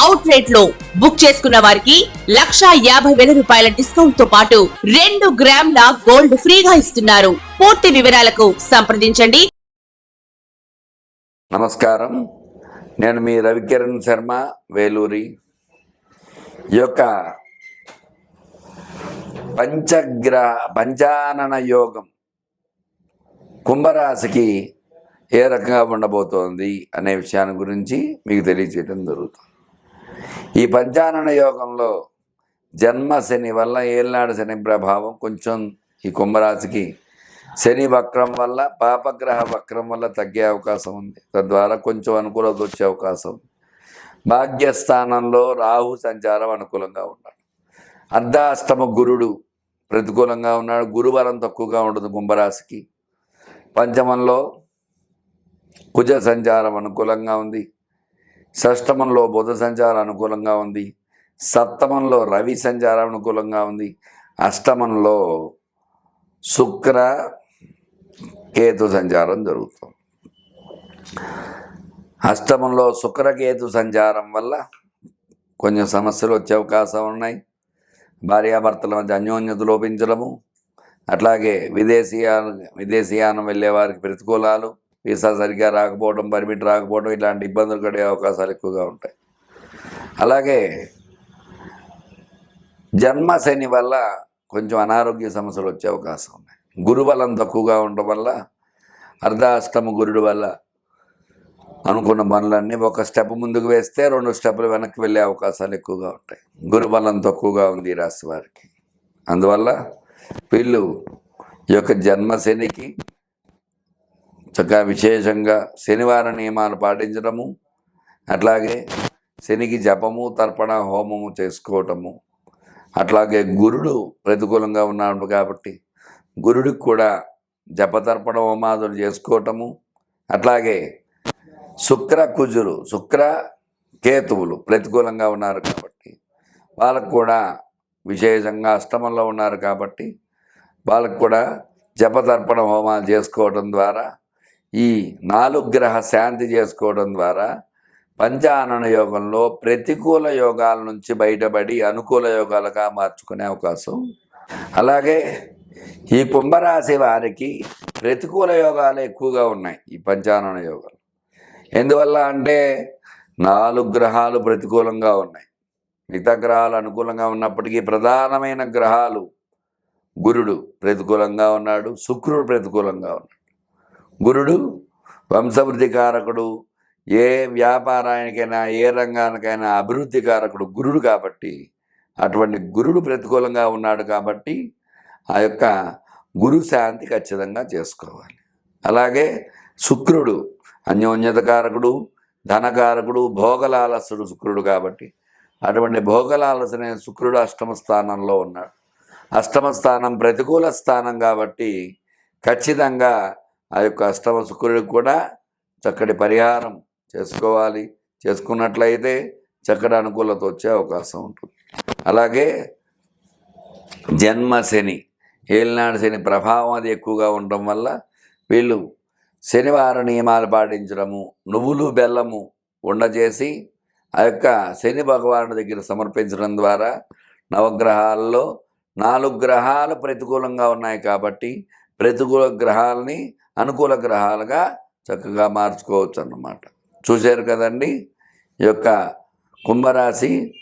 Out రేట్లో book చేసుకున్న వారికి లక్షా యాభై వేల రూపాయల డిస్కౌంట్తో పాటు రెండు గ్రాముల గోల్డ్ ఫ్రీగా ఇస్తున్నారు. పూర్తి వివరాలకు సంప్రదించండి. నమస్కారం. నేను మీ రవికిరణ్ శర్మ వేలూరి. ఈ యొక్క పంచగ్ర పంచానన యోగం కుంభరాశికి ఏ రకంగా ఉండబోతోంది అనే విషయాన్ని గురించి మీకు తెలియజేయడం జరుగుతుంది. ఈ పంచానన యోగంలో జన్మ శని వల్ల ఏళ్ళనాడు శని ప్రభావం కొంచెం ఈ కుంభరాశికి శని వక్రం వల్ల పాపగ్రహ వక్రం వల్ల తగ్గే అవకాశం ఉంది. తద్వారా కొంచెం అనుకూలత వచ్చే అవకాశం ఉంది. భాగ్యస్థానంలో రాహు సంచారం అనుకూలంగా ఉన్నాడు. అర్ధాష్టమ గురుడు ప్రతికూలంగా ఉన్నాడు. గురువరం తక్కువగా ఉంటుంది కుంభరాశికి. పంచమంలో కుజ సంచారం అనుకూలంగా ఉంది. షష్టమంలో బుధ సంచారం అనుకూలంగా ఉంది. సప్తమంలో రవి సంచారం అనుకూలంగా ఉంది. అష్టమంలో శుక్ర కేతు సంచారం జరుగుతుంది. అష్టమంలో శుక్రకేతు సంచారం వల్ల కొంచెం సమస్యలు వచ్చే అవకాశం ఉన్నాయి. భార్యాభర్తల మధ్య అన్యోన్యత లోపించడము అట్లాగే విదేశీయాన విదేశీయానం వెళ్ళే వారికి ప్రతికూలాలు వీసా సరిగ్గా రాకపోవడం పర్మిట్ రాకపోవడం ఇలాంటి ఇబ్బందులు పడే అవకాశాలు ఎక్కువగా ఉంటాయి. అలాగే జన్మ శని వల్ల కొంచెం అనారోగ్య సమస్యలు వచ్చే అవకాశం ఉన్నాయి. గురుబలం తక్కువగా ఉండడం వల్ల అర్ధాష్టమ గురుడు వల్ల అనుకున్న పనులన్నీ ఒక స్టెప్ ముందుకు వేస్తే రెండు స్టెప్పులు వెనక్కి వెళ్ళే అవకాశాలు ఎక్కువగా ఉంటాయి. గురుబలం తక్కువగా ఉంది ఈ రాశి వారికి. అందువల్ల వీళ్ళు ఈ యొక్క జన్మశనికి చక్కగా విశేషంగా శనివార నియమాలు పాటించడము అట్లాగే శనికి జపము తర్పణ హోమము చేసుకోవటము. అట్లాగే గురుడు ప్రతికూలంగా ఉన్నాడు కాబట్టి గురుడికి కూడా జపతర్పణ హోమాదులు చేసుకోవటము అట్లాగే శుక్ర కుజులు శుక్ర కేతువులు ప్రతికూలంగా ఉన్నారు కాబట్టి వాళ్ళకు కూడా విశేషంగా అష్టమంలో ఉన్నారు కాబట్టి వాళ్ళకు కూడా జపతర్పణ హోమాలు చేసుకోవటం ద్వారా ఈ నాలుగు గ్రహ శాంతి చేసుకోవడం ద్వారా పంచానన యోగంలో ప్రతికూల యోగాల నుంచి బయటపడి అనుకూల యోగాలుగా మార్చుకునే అవకాశం. అలాగే ఈ కుంభరాశి వారికి ప్రతికూల యోగాలు ఎక్కువగా ఉన్నాయి ఈ పంచానన యోగాలు. ఎందువల్ల అంటే నాలుగు గ్రహాలు ప్రతికూలంగా ఉన్నాయి. మిగతా గ్రహాలు అనుకూలంగా ఉన్నప్పటికీ ప్రధానమైన గ్రహాలు గురుడు ప్రతికూలంగా ఉన్నాడు శుక్రుడు ప్రతికూలంగా ఉన్నాడు. గురుడు వంశవృద్ధికారకుడు ఏ వ్యాపారానికైనా ఏ రంగానికైనా అభివృద్ధి కారకుడు గురుడు కాబట్టి అటువంటి గురుడు ప్రతికూలంగా ఉన్నాడు కాబట్టి ఆ యొక్క గురు శాంతి ఖచ్చితంగా చేసుకోవాలి. అలాగే శుక్రుడు అన్యోన్యత కారకుడు ధనకారకుడు భోగలాలసుడు శుక్రుడు కాబట్టి అటువంటి భోగలాలసనే శుక్రుడు అష్టమ స్థానంలో ఉన్నాడు. అష్టమ స్థానం ప్రతికూల స్థానం కాబట్టి ఖచ్చితంగా ఆ యొక్క అష్టమ శుక్రుడికి కూడా చక్కటి పరిహారం చేసుకోవాలి. చేసుకున్నట్లయితే చక్కటి అనుకూలత వచ్చే అవకాశం ఉంటుంది. అలాగే జన్మ శని ఏలినాడు శని ప్రభావం అది ఎక్కువగా ఉండడం వల్ల వీళ్ళు శనివార నియమాలు పాటించడము నువ్వులు బెల్లము ఉండజేసి ఆ యొక్క శని భగవానుడి దగ్గర సమర్పించడం ద్వారా నవగ్రహాల్లో నాలుగు గ్రహాలు ప్రతికూలంగా ఉన్నాయి కాబట్టి ప్రతికూల గ్రహాలని అనుకూల గ్రహాలుగా చక్కగా మార్చుకోవచ్చు అన్నమాట చూశారు కదండి? ఈ యొక్క కుంభరాశి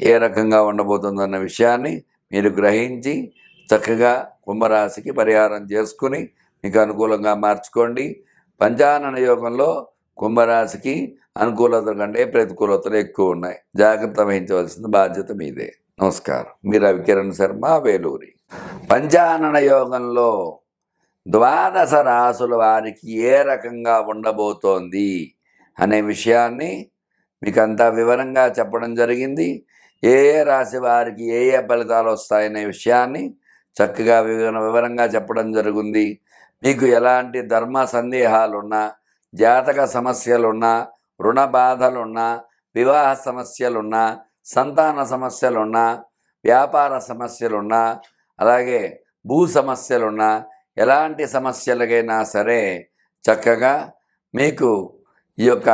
ఏ రకంగా ఉండబోతుందన్న విషయాన్ని మీరు గ్రహించి చక్కగా కుంభరాశికి పరిహారం చేసుకుని మీకు అనుకూలంగా మార్చుకోండి. పంచానన యోగంలో కుంభరాశికి అనుకూలతల కంటే ప్రతికూలతలు ఎక్కువ ఉన్నాయి. జాగ్రత్త వహించవలసిన బాధ్యత మీదే. నమస్కారం. మీరు రవికిరణ్ శర్మ వేలూరి. పంచానన యోగంలో ద్వాదశ రాసుల వారికి ఏ రకంగా ఉండబోతోంది అనే విషయాన్ని మీకు అంతా వివరంగా చెప్పడం జరిగింది. ఏ ఏ రాశి వారికి ఏ ఏ ఫలితాలు వస్తాయనే విషయాన్ని చక్కగా వివర వివరంగా చెప్పడం జరిగింది. మీకు ఎలాంటి ధర్మ సందేహాలున్నా జాతక సమస్యలున్నా రుణ బాధలున్నా వివాహ సమస్యలున్నా సంతాన సమస్యలున్నా వ్యాపార సమస్యలున్నా అలాగే భూ సమస్యలున్నా ఎలాంటి సమస్యలకైనా సరే చక్కగా మీకు ఈ యొక్క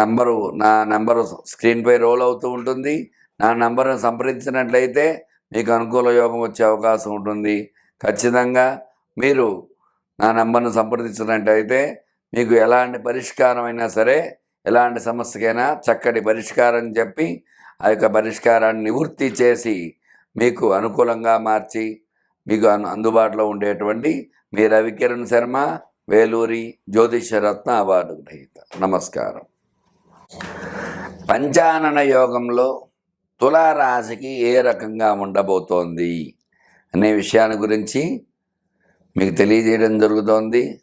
నంబరు నా నంబరు స్క్రీన్పై రోల్ అవుతూ ఉంటుంది. నా నంబర్ను సంప్రదించినట్లయితే మీకు అనుకూల యోగం వచ్చే అవకాశం ఉంటుంది. ఖచ్చితంగా మీరు నా నంబర్ను సంప్రదించినట్లయితే మీకు ఎలాంటి పరిష్కారం అయినా సరే ఎలాంటి సమస్యకైనా చక్కటి పరిష్కారం చెప్పి ఆ యొక్క పరిష్కారాన్ని నివృత్తి చేసి మీకు అనుకూలంగా మార్చి మీకు అందుబాటులో ఉండేటువంటి మీ రవికిరణ్ శర్మ వేలూరి జ్యోతిషరత్న అవార్డు గ్రహీత. నమస్కారం. పంచానన యోగంలో తులారాశికి ఏ రకంగా ఉండబోతోంది అనే విషయాన్ని గురించి మీకు తెలియజేయడం జరుగుతోంది.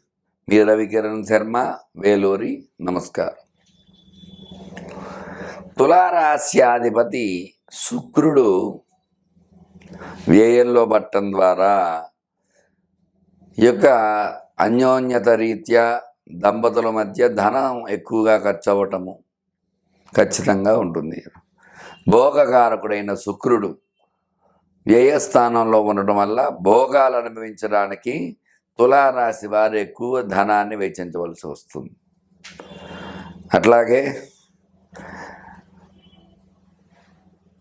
మీ రవికిరణ్ శర్మ వేలూరి నమస్కారం. తులారాశ్యాధిపతి శుక్రుడు వ్యయంలో పట్టడం ద్వారా ఈ యొక్క అన్యోన్యత రీత్యా దంపతుల మధ్య ధనం ఎక్కువగా ఖర్చు అవ్వటము ఖచ్చితంగా ఉంటుంది. భోగకారకుడైన శుక్రుడు వ్యయస్థానంలో ఉండటం వల్ల భోగాలు అనుభవించడానికి తులారాశి వారు ఎక్కువ ధనాన్ని వెచ్చించవలసి వస్తుంది. అట్లాగే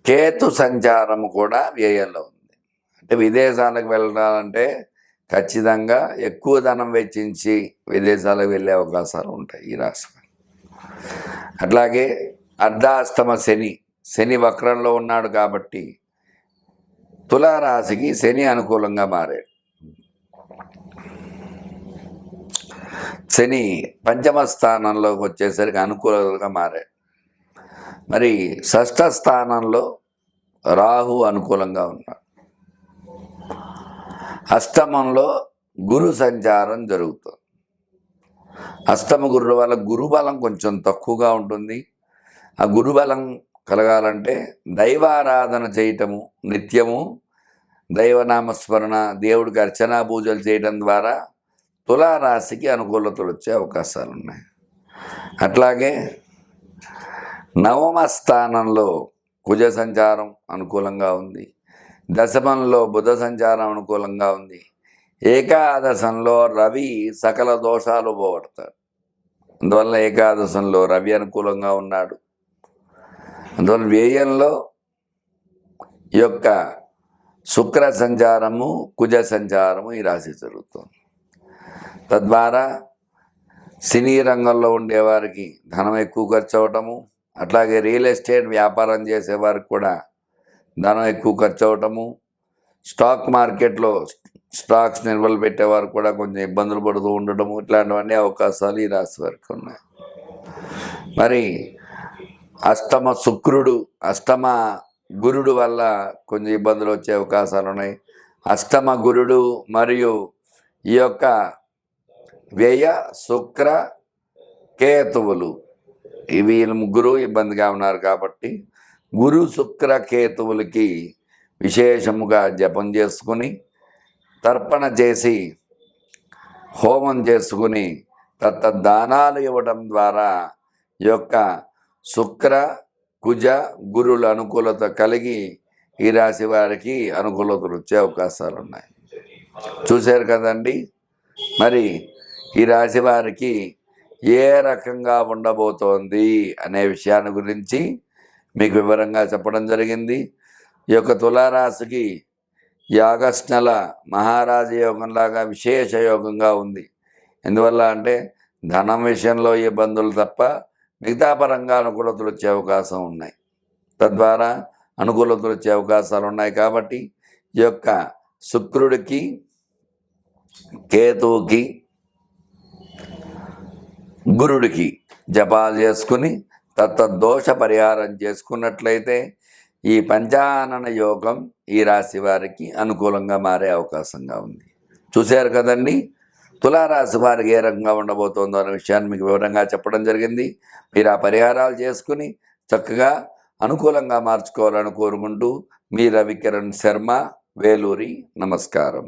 కేతు సంచారం కూడా వ్యయంలో ఉంది. అంటే విదేశాలకు వెళ్ళాలంటే ఖచ్చితంగా ఎక్కువ ధనం వెచ్చించి విదేశాలకు వెళ్ళే అవకాశాలు ఉంటాయి ఈ రాశి అట్లాగే అర్ధాష్టమ శని శని వక్రంలో ఉన్నాడు కాబట్టి తులారాశికి శని అనుకూలంగా మారాడు. శని పంచమ స్థానంలోకి వచ్చేసరికి అనుకూలంగా మారాడు. మరి షష్ఠ స్థానంలో రాహు అనుకూలంగా ఉన్నాడు. అష్టమంలో గురు సంచారం జరుగుతుంది. అష్టమ గురుడు వల్ల గురుబలం కొంచెం తక్కువగా ఉంటుంది. ఆ గురుబలం కలగాలంటే దైవారాధన చేయటము నిత్యము దైవనామస్మరణ దేవుడికి అర్చనా పూజలు చేయడం ద్వారా తులారాశికి అనుకూలతలు వచ్చే అవకాశాలు ఉన్నాయి అట్లాగే నవమ స్థానంలో కుజ సంచారం అనుకూలంగా ఉంది. దశమంలో బుధ సంచారం అనుకూలంగా ఉంది. ఏకాదశంలో రవి సకల దోషాలు పోగొడతాడు. అందువల్ల ఏకాదశంలో రవి అనుకూలంగా ఉన్నాడు. అందువల్ల వ్యయంలో యొక్క శుక్ర సంచారము కుజ సంచారము ఈ రాశి జరుగుతుంది. తద్వారా సినీ రంగంలో ఉండేవారికి ధనం ఎక్కువ ఖర్చు అవటము అట్లాగే రియల్ ఎస్టేట్ వ్యాపారం చేసేవారికి కూడా ధనం ఎక్కువ ఖర్చు అవటము స్టాక్ మార్కెట్లో స్టాక్స్ నిల్వలు పెట్టేవారు కూడా కొంచెం ఇబ్బందులు పడుతూ ఉండటము ఇట్లాంటివన్నీ అవకాశాలు ఈ రాశి వారికి ఉన్నాయి. మరి అష్టమ శుక్రుడు అష్టమ గురుడు వల్ల కొంచెం ఇబ్బందులు వచ్చే అవకాశాలు ఉన్నాయి. అష్టమ గురుడు మరియు ఈ యొక్క వ్యయ శుక్ర కేతువులు వీళ్ళు ముగ్గురు ఇబ్బందిగా ఉన్నారు కాబట్టి గురు శుక్ర కేతువులకి విశేషముగా జపం చేసుకుని తర్పణ చేసి హోమం చేసుకుని తత్త దానాలు ఇవ్వడం ద్వారా ఈ యొక్క శుక్ర కుజ గురుల అనుకూలత కలిగి ఈ రాశి వారికి అనుకూలతలు వచ్చే అవకాశాలు ఉన్నాయి. చూశారు కదండి? మరి ఈ రాశి వారికి ఏ రకంగా ఉండబోతోంది అనే విషయాన్ని గురించి మీకు వివరంగా చెప్పడం జరిగింది. ఈ యొక్క తులారాశికి ఈ ఆగస్ట్ నెల మహారాజ యోగంలాగా విశేష యోగంగా ఉంది. ఎందువల్ల అంటే ధనం విషయంలో ఇబ్బందులు తప్ప మిగతా పరంగా అనుకూలతలు వచ్చే అవకాశం ఉన్నాయి. తద్వారా అనుకూలతలు వచ్చే అవకాశాలు ఉన్నాయి కాబట్టి ఈ యొక్క శుక్రుడికి కేతువుకి గురుడికి జపాలు చేసుకుని తత్త దోష పరిహారం చేసుకున్నట్లయితే ఈ పంచానన యోగం ఈ రాశి వారికి అనుకూలంగా మారే అవకాశంగా ఉంది. చూశారు కదండి? తులారాశి వారికి ఏ రకంగా ఉండబోతోందో అనే విషయాన్ని మీకు వివరంగా చెప్పడం జరిగింది. మీరు ఆ పరిహారాలు చేసుకుని చక్కగా అనుకూలంగా మార్చుకోవాలని కోరుకుంటూ మీ రవికిరణ్ శర్మ వేలూరి నమస్కారం.